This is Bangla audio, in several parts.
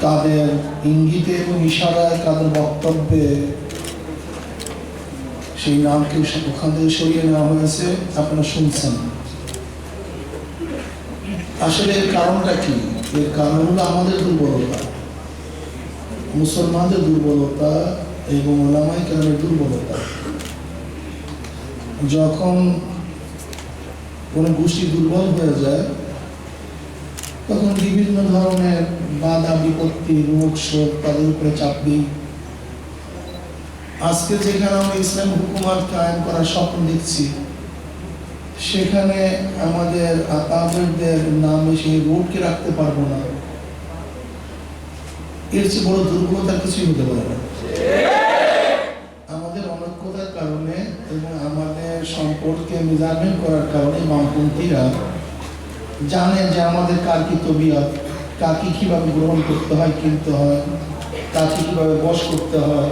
তাদের ইঙ্গিতে এবং ইশারায় তাদের বক্তব্যে সেই নামকে ওখান থেকে সরিয়ে নেওয়া হয়েছে আপনারা শুনছেন? আসলে এর কারণটা কি? এর কারণ হলো আমাদের দুর্বলতা। মুসলমানদের দুর্বলতা এবং ওলামাই কেরামের দুর্বলতা। যখন কোনো গোষ্ঠী দুর্বল হয়ে যায়, তখন বিভিন্ন ধরনের বাধা, বিপত্তি রোগ শোক তাদের উপরে চাপ দিই আজকে যেখানে আমরা ইসলাম হুকুমাত কায়েম করার স্বপ্ন দেখছি, সেখানে আমাদের আকাবেরদের নামে সেই রোডকে রাখতে পারব না। এর চেয়ে বড় দুর্বলতার কিছুই হতে পারে না। আমাদের অনৈক্যতার কারণে এবং আমাদের সম্পর্কে মেজারমেন্ট করার কারণে বামপন্থীরা জানে যে আমাদের কার কি তবিয়ত কাকে কীভাবে গ্রহণ করতে হয় কিনতে হয় কাকে কীভাবে বশ করতে হয়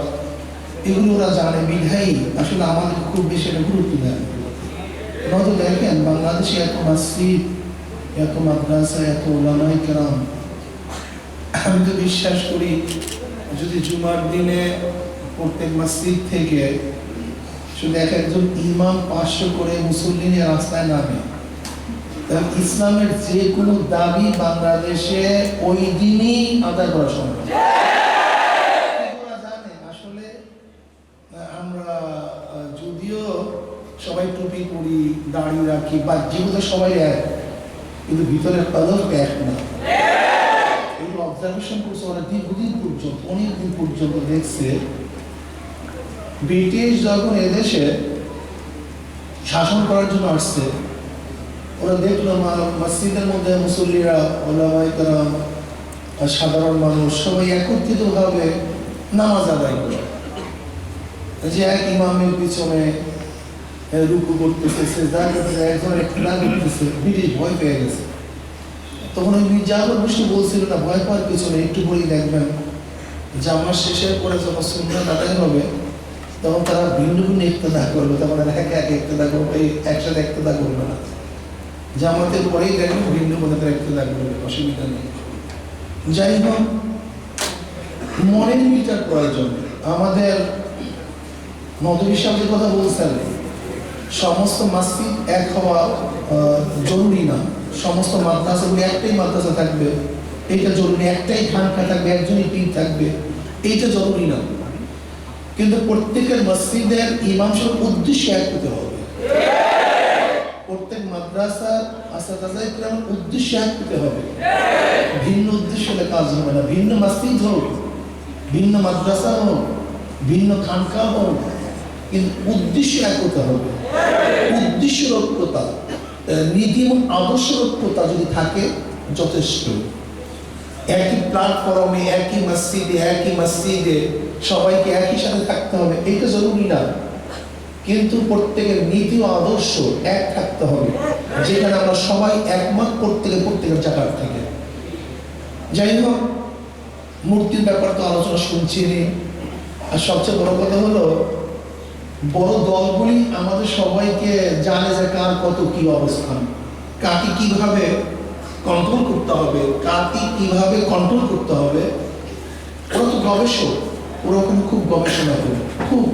এগুলো ওরা জানে। বিধায়ী আসলে আমাদের খুব বেশি এটা গুরুত্ব দেয় নয়তো দেখেন বাংলাদেশে এত মসজিদ এত মাদ্রাসা এত ওলামাই কেরাম আমি তো বিশ্বাস করি, যদি জুমার দিনে প্রত্যেক মসজিদ থেকে শুধু এক একজন ইমাম পাঁচশো করে মুসল্লিনের রাস্তায় নামে ইসলামের যে কোনো দাবি বাংলাদেশে ওই দিনই আদায় করা সম্ভব। ওরা জানে আসলে আমরা যদিও সবাই টুপি পরি, দাড়ি রাখি, বা যেগুলো সবাই এক, কিন্তু ভিতরের কদর এক না। অবজারভেশন করছে ওরা দীর্ঘদিন পর্যন্ত অনেক দিন পর্যন্ত দেখছে ব্রিটিশ যখন এদেশে শাসন করার জন্য আসছে, ওরা দেখল মসজিদের মধ্যে মুসল্লিরা সাধারণ মানুষ সবাই একত্রিতভাবে নামাজ আদায় করে। যে এক ইমামের পিছনে রুকু করতেছে করতেছে একজন একটা ব্রিটিশ ভয় পেয়ে গেছে। তখন ওই মির্জাফর বসে বলছিল, না, ভয় পাওয়ার কিছু নেই, একটু পরেই দেখবেন। জামার শেষের পরে যখন সুন্দর আদায় হবে, তখন তারা ভিন্ন ভিন্ন ইক্তদা করবে, তখন এরা একে একে ইক্তদা করবে একসাথে ইক্তদা করবে না। জামাতের পরেই দেখবেন ভিন্ন কোনো তারা ইক্তদা করবে, অসুবিধা নেই। যাই হোক, মনের বিচার প্রয়োজন আমাদের নদী সাহেবের কথা বলছেন সমস্ত মাসজিদ এক হওয়া জরুরি না। সমস্ত মাদ্রাসাগুলি একটাই মাদ্রাসা থাকবে। এইটা জরুরি একটাই খানকা থাকবে একজনই পীর থাকবে। এইটা জরুরি না। কিন্তু প্রত্যেকের মসজিদের ইমাম সাহেব উদ্দেশ্য এক হতে হবে। প্রত্যেক মাদ্রাসার আসাদাজা ইকরামের উদ্দেশ্য এক হতে হবে। ভিন্ন উদ্দেশ্য কাজ হবে না। ভিন্ন মসজিদ হোক ভিন্ন মাদ্রাসা হোক ভিন্ন খানকা হোক কিন্তু উদ্দেশ্য এক হতে হবে। উদ্দেশ্য আহ, নীতি এবং আদর্শ যদি থাকে, যথেষ্ট। একই প্ল্যাটফর্মে একই মসজিদে একই মসজিদে সবাইকে একই সাথে থাকতে হবে, এটা জরুরি না। কিন্তু প্রত্যেকের নীতি ও আদর্শ এক থাকতে হবে, যেখানে আমরা সবাই একমত প্রত্যেকের প্রত্যেকের জায়গার থেকে। যাই হোক, মূর্তির ব্যাপার তো আলোচনা শুনছি। আর সবচেয়ে বড় কথা হলো বড় দলগুলি আমাদের সবাইকে জানে যে কার কত কি অবস্থান। কাকে কীভাবে কন্ট্রোল করতে হবে, কাকে কীভাবে কন্ট্রোল করতে হবে, ওরা তো গবেষক, ওরা ওখানে খুব গবেষণা করে, খুব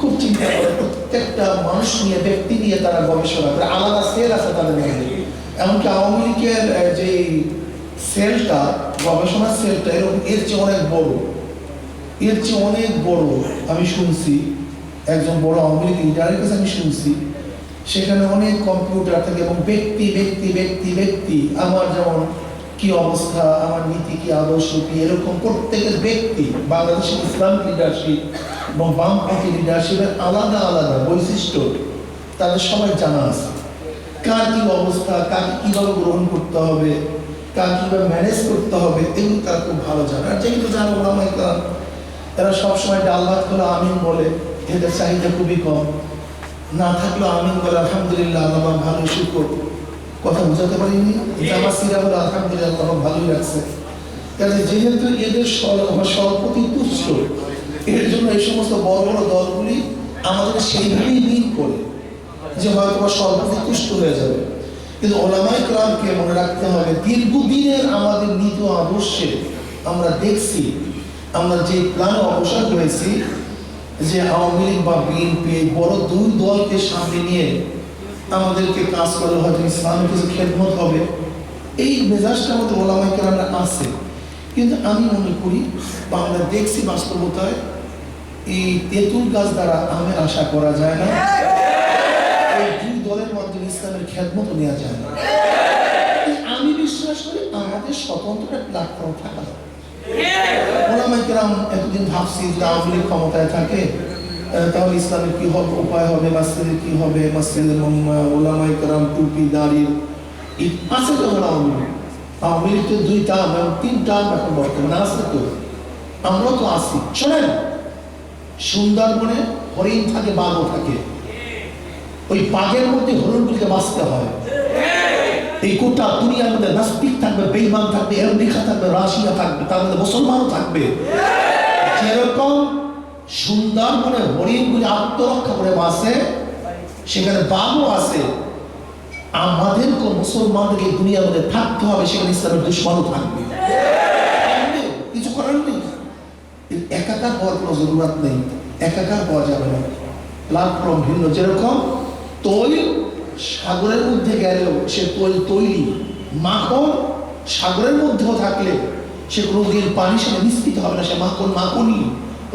খুব চিন্তা করে। প্রত্যেকটা মানুষ নিয়ে, ব্যক্তি নিয়ে তারা গবেষণা করে, আলাদা সেল আছে তাদের মধ্যে এমনকি আওয়ামী লীগের যে সেলটা, গবেষণা সেলটা, এরকম এর চেয়ে অনেক বড়। এর চেয়ে অনেক বড়, আমি শুনছি। একজন বড় আওয়ামী লীগ কাছে আমি শুনছি, সেখানে অনেক কম্পিউটার থাকে এবং ব্যক্তি ব্যক্তি ব্যক্তি ব্যক্তি, আমার যেমন কি অবস্থা, আমার নীতি কি আদর্শ কি, এরকম প্রত্যেকের ব্যক্তি, বাংলাদেশের ইসলাম লিডারশিপ এবং বামপন্থী লিডারশিপের আলাদা আলাদা বৈশিষ্ট্য তাদের সবাই জানা আছে। কার কি অবস্থা, কাকে কীভাবে গ্রহণ করতে হবে কার কীভাবে ম্যানেজ করতে হবে, এগুলো তারা খুব ভালো জানে। আর যেগুলো জানো কালাম এরা সবসময় ডাল ভাত করে আমিন বলে। এদের চাহিদা খুবই কম। না থাকলেও আমিন বলে, আলহামদুলিল্লাহ, আল্লাহ ভালো শুকর। কথা বুঝাতে পারিনি। জামা সিরা বলে আলহামদুলিল্লাহ, আল্লাহ ভালোই রাখছে। কাজে যেহেতু এদের স্বল্পতি তুচ্ছ এর জন্য এই সমস্ত বড় বড় দলগুলি আমাদের সেইভাবেই দিন করে যে হয়তো বা স্বল্পতি তুষ্ট হয়ে যাবে। কিন্তু ওলামাই ক্রামকে মনে রাখতে হবে, দীর্ঘদিনের আমাদের নীতি আদর্শে আমরা দেখছি, আমরা যে প্ল্যান অবসর হয়েছি যে আওয়ামী লীগ বা বিএনপি বড় দুই দলকে সামনে নিয়ে আমাদেরকে কাজ করে হয়তো ইসলামের কিছু খেদমত হবে। এই মেজাজটা আমাদের ওলামাই কেরামরা আছে। কিন্তু আমি মনে করি বা আমরা দেখছি বাস্তবতায় এই তেঁতুল গাছ দ্বারা আমের আশা করা যায় না। এই দুই দলের মাধ্যমে ইসলামের খেদমত নেওয়া যায় না। আমি বিশ্বাস করি আমাদের স্বতন্ত্র প্ল্যাটফর্ম থাকা দরকার। ওলামাই কেরাম এতদিন ভাবছি যে আওয়ামী ক্ষমতায় থাকে তাহলে ইসলামের কি হবে, উপায় হবে মাসজিদের কি হবে মাসজিদের মম- ওলামাই কেরাম, টুপি, দাড়ি আছে তো আওয়ামী আওয়ামী লীগ তো দুই টার্ম এবং তিন টার্ম এখন বর্তমানে আছে তো। আমরাও তো আছি। শোনেন, সুন্দরবনে হরিণ থাকে, বাঘও থাকে। ওই বাঘের মধ্যে হরিণগুলিকে বাঁচতে হয়। এই গোটা দুনিয়ার মধ্যে নাস্তিক থাকবে বেইমান থাকবে আমেরিকা থাকবে রাশিয়া থাকবে তার মধ্যে মুসলমানও থাকবে। যেরকম সুন্দর সুন্দরবনে হরিণগুলি আত্মরক্ষা করে বাঁচে সেখানে বাঘও আছে। আমাদেরকে মুসলমানদেরকে দুনিয়ার মধ্যে থাকতে হবে সেখানে ইসলামের দুশ্মনও থাকবে। থাকবে, কিছু করার নেই। একাকার হওয়ার কোনো জরুরত নেই। একাকার হওয়া যাবে না। প্ল্যাটফর্ম ভিন্ন। যেরকম তৈল সাগরের মধ্যে গেলেও সে তৈরি মাখন সাগরের মধ্যেও থাকলে সে কোনোদিন পানির সাথে মিশ্রিত হবে না। সে মাখন মাখনই।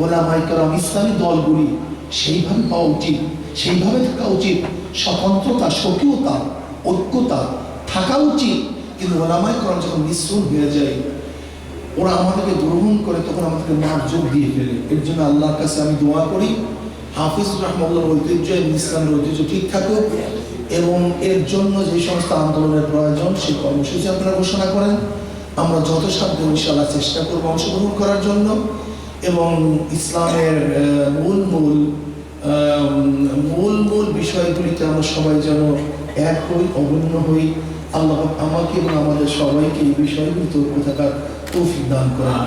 ওলা মাইকরম ইসলামী দলগুলি সেইভাবে পাওয়া উচিত, সেইভাবে থাকা উচিত। স্বতন্ত্রতা, স্বকীয়তা, ঐক্যতা থাকা উচিত। কিন্তু ওলামাই করম যখন মিশ্রণ হয়ে যায়, ওরা আমাদেরকে গ্রহণ করে, তখন আমাদেরকে মার যোগ দিয়ে ফেলে। এর জন্য আল্লাহর কাছে আমি দোয়া করি। হাফিজ রহমুল্লার ঐতিহ্য ইসলামের ঐতিহ্য ঠিক থাকুক। এবং এর জন্য যে সমস্ত আন্দোলনের প্রয়োজন, সেই কর্মসূচি আপনারা ঘোষণা করেন। আমরা যত সাধ্য ইনশাল্লাহ চেষ্টা করব অংশগ্রহণ করার জন্য এবং ইসলামের মূল মূল মূল মূল বিষয়গুলিতে আমরা সবাই যেন এক হই অবন্য হই। আল্লাহ আমাকে এবং আমাদের সবাইকে এই বিষয়গুলি তো থাকার তৌফিক দান করেন।